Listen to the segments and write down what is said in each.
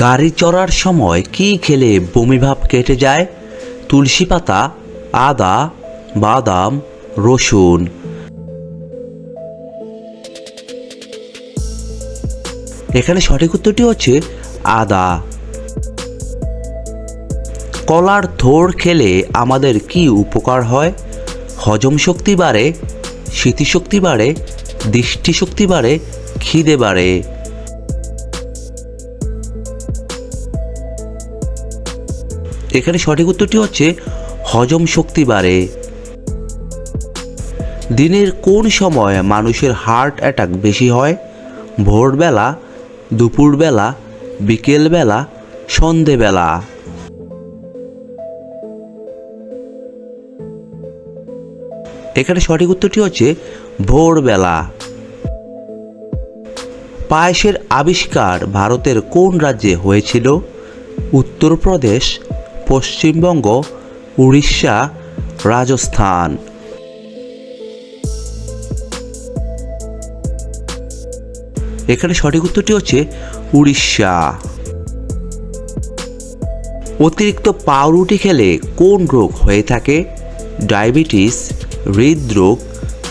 গাড়ি চড়ার সময় কি খেলে বমিভাব কেটে যায়? তুলসী পাতা, আদা, বাদাম, রসুন। এখানে সঠিক উত্তরটি হচ্ছে আদা। কলার থোড় খেলে আমাদের কি উপকার হয়? হজম শক্তি বাড়ে, স্মৃতিশক্তি বাড়ে, দৃষ্টিশক্তি বাড়ে, খিদে বাড়ে। এখানে সঠিক উত্তরটি হচ্ছে হজম শক্তি বাড়ে। দিনের কোন সময় মানুষের হার্ট অ্যাটাক বেশি হয়? ভোরবেলা, দুপুরবেলা, বিকেলবেলা, সন্ধেবেলা। এখানে সঠিক উত্তরটি হচ্ছে ভোরবেলা। পায়েসের আবিষ্কার ভারতের কোন রাজ্যে হয়েছিল? উত্তরপ্রদেশ পশ্চিমবঙ্গ, উড়িষ্যা, রাজস্থান। এখানে সঠিক উত্তরটি হচ্ছে উড়িষ্যা। অতিরিক্ত পাউরুটি খেলে কোন রোগ হয়ে থাকে? ডায়াবেটিস, হৃদরোগ,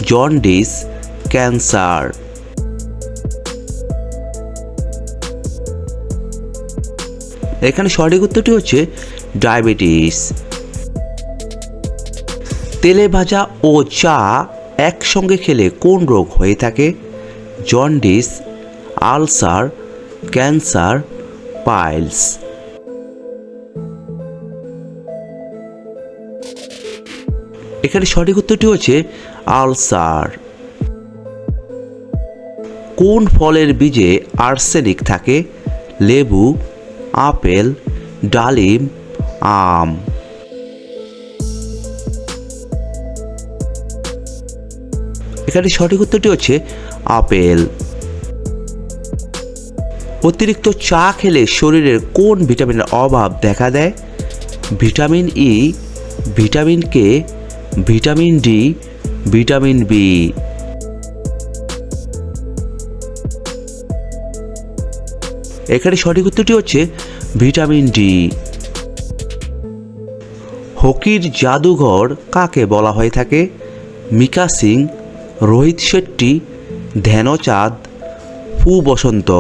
জন্ডিস, ক্যান্সার। এখানে সঠিক উত্তরটি হচ্ছে ডায়াবেটিস। তেলে ভাজা ও চা একসঙ্গে খেলে কোন রোগ হয়ে থাকে? Jaundice, ulcer, cancer, piles. এখানে সঠিক উত্তরটি হচ্ছে আলসার। কোন ফলের বীজে আর্সেনিক থাকে? লেবু আপেল, ডালিম, আম। এখানে সঠিক উত্তরটি হচ্ছে আপেল। অতিরিক্ত চা খেলে শরীরের কোন ভিটামিনের অভাব দেখা দেয়? Vitamin E vitamin K vitamin D vitamin B এখানে সঠিক উত্তরটি হচ্ছে ভিটামিন ডি। হকির জাদুঘর কাকে বলা হয়ে থাকে? মিকা সিং, রোহিত শেট্টি, ধ্যানচাঁদ পু বসন্ত।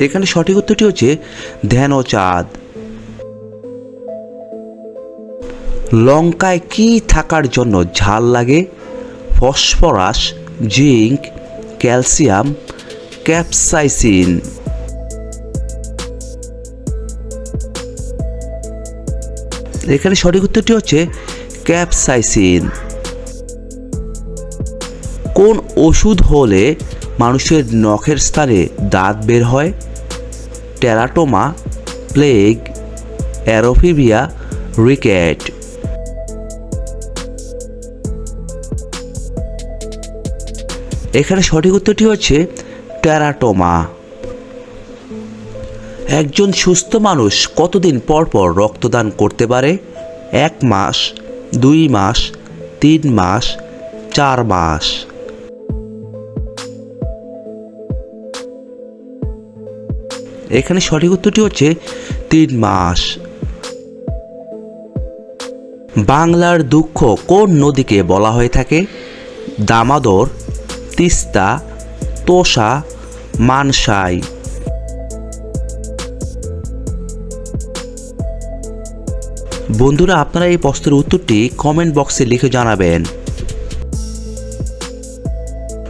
এখানে সঠিক উত্তরটি হচ্ছে ধ্যানচাঁদ। লঙ্কায় কি থাকার জন্য ঝাল লাগে? Phosphorus zinc, calcium, capsaicin. এখানে সঠিক উত্তরটি হচ্ছে ক্যাপসাইসিন। কোন ওষুধ হলে মানুষের নখের স্থানে দাঁত বের হয়? Teratoma plague aerophobia rickets. এখানে সঠিক উত্তরটি হচ্ছে টেরাটোমা একজন সুস্থ মানুষ কতদিন পর পর রক্তদান করতে পারে? এক মাস, দুই মাস, তিন মাস, চার মাস। এখানে সঠিক উত্তরটি হচ্ছে তিন মাস। বাংলার দুঃখ কোন নদীকে বলা হয়ে থাকে? দামাদর তিস্তা, তোষা, মানসাই। বন্ধুরা, আপনারা এই প্রশ্নের উত্তরটি কমেন্ট বক্সে লিখে জানাবেন।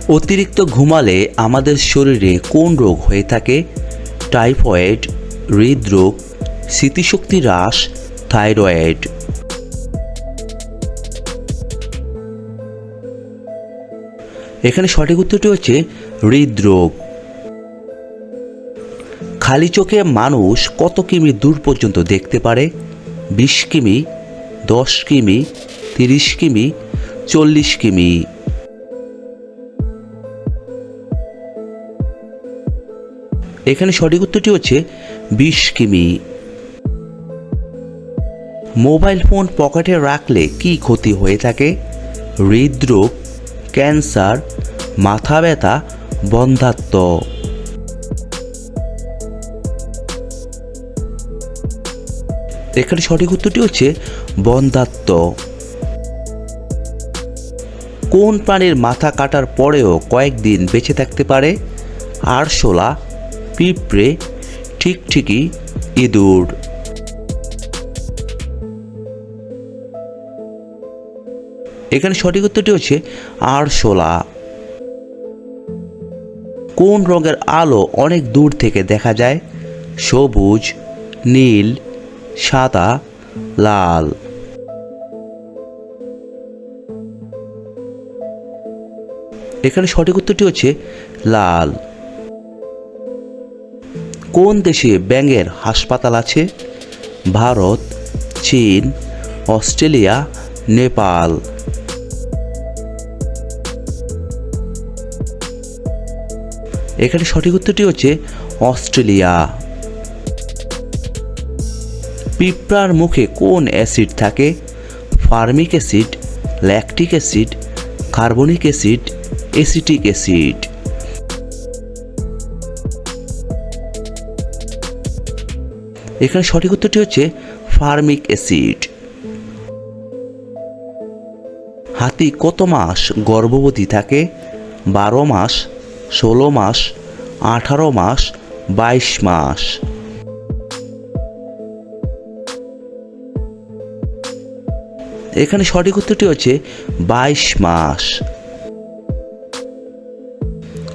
অতিরিক্ত ঘুমালে আমাদের শরীরে কোন রোগ হয়ে থাকে? টাইফয়েড, হৃদরোগ, স্মৃতিশক্তি হ্রাস, থাইরয়েড। এখানে সঠিক উত্তরটি হচ্ছে হৃদরোগ। খালি চোখে মানুষ কত কিমি দূর পর্যন্ত দেখতে পারে? বিশ কিমি, দশ কিমি, তিরিশ কিমি, চল্লিশ কিমি। এখানে সঠিক উত্তরটি হচ্ছে বিশ কিমি। মোবাইল ফোন পকেটে রাখলে কি ক্ষতি হয়ে থাকে? হৃদরোগ ক্যান্সার, মাথা ব্যথা, বন্ধাত্ম। এখানে সঠিক উত্তরটি হচ্ছে বন্ধাত্ম। কোন প্রাণীর মাথা কাটার পরেও কয়েকদিন বেঁচে থাকতে পারে? আরশোলা, পিঁপড়ে, ঠিকঠিকি, ইঁদুর। এখানে সঠিক উত্তরটি হচ্ছে আরশোলা কোন রঙের আলো অনেক দূর থেকে দেখা যায়? সবুজ, নীল, সাদা, লাল। এখানে সঠিক উত্তরটি হচ্ছে লাল। কোন দেশে ব্যাঙের হাসপাতাল আছে? ভারত, চীন, অস্ট্রেলিয়া, নেপাল। এখানে সঠিক উত্তরটি হচ্ছে অস্ট্রেলিয়া। পিঁপড়ার মুখে কোন অ্যাসিড থাকে? Formic acid, lactic acid, carbonic acid acetic acid. এখানে সঠিক উত্তরটি হচ্ছে ফার্মিক অ্যাসিড। হাতি কত মাস গর্ভবতী থাকে? বারো মাস ষোলো মাস, আঠারো মাস, বাইশ মাস। এখানে সঠিক উত্তরটি হচ্ছে বাইশ মাস।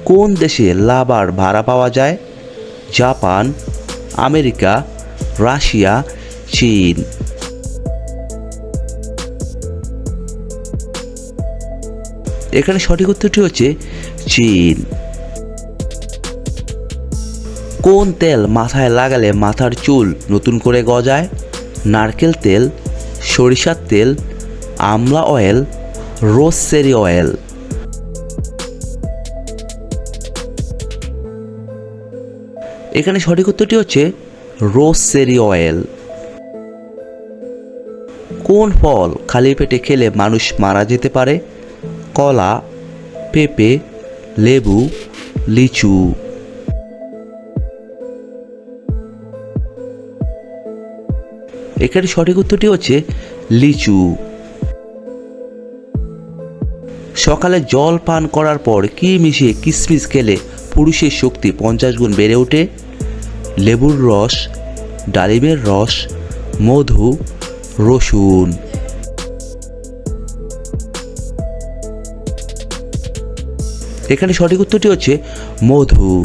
কোন দেশে লাভার ভাড়া পাওয়া যায়? জাপান, আমেরিকা, রাশিয়া, চীন। এখানে সঠিক উত্তরটি হচ্ছে চীন। কোন তেল মাথায় লাগালে মাথার চুল নতুন করে গজায়? নারকেল তেল, সরিষার তেল, আমলা অয়েল রোজসেরি অয়েল। এখানে সঠিক উত্তরটি হচ্ছে রোজসেরি অয়েল। কোন ফল খালি পেটে খেলে মানুষ মারা যেতে পারে? কলা, পেঁপে, লেবু, লিচু। এখানে সঠিক উত্তরটি হচ্ছে লিচু। সকালে জল পান করার পর কি মিশিয়ে কিশমিশ খেলে পুরুষের শক্তি পঞ্চাশ গুণ বেড়ে ওঠে? লেবুর রস, ডালিমের রস, মধু, রসুন। এখানে সঠিক উত্তরটি হচ্ছে মধু।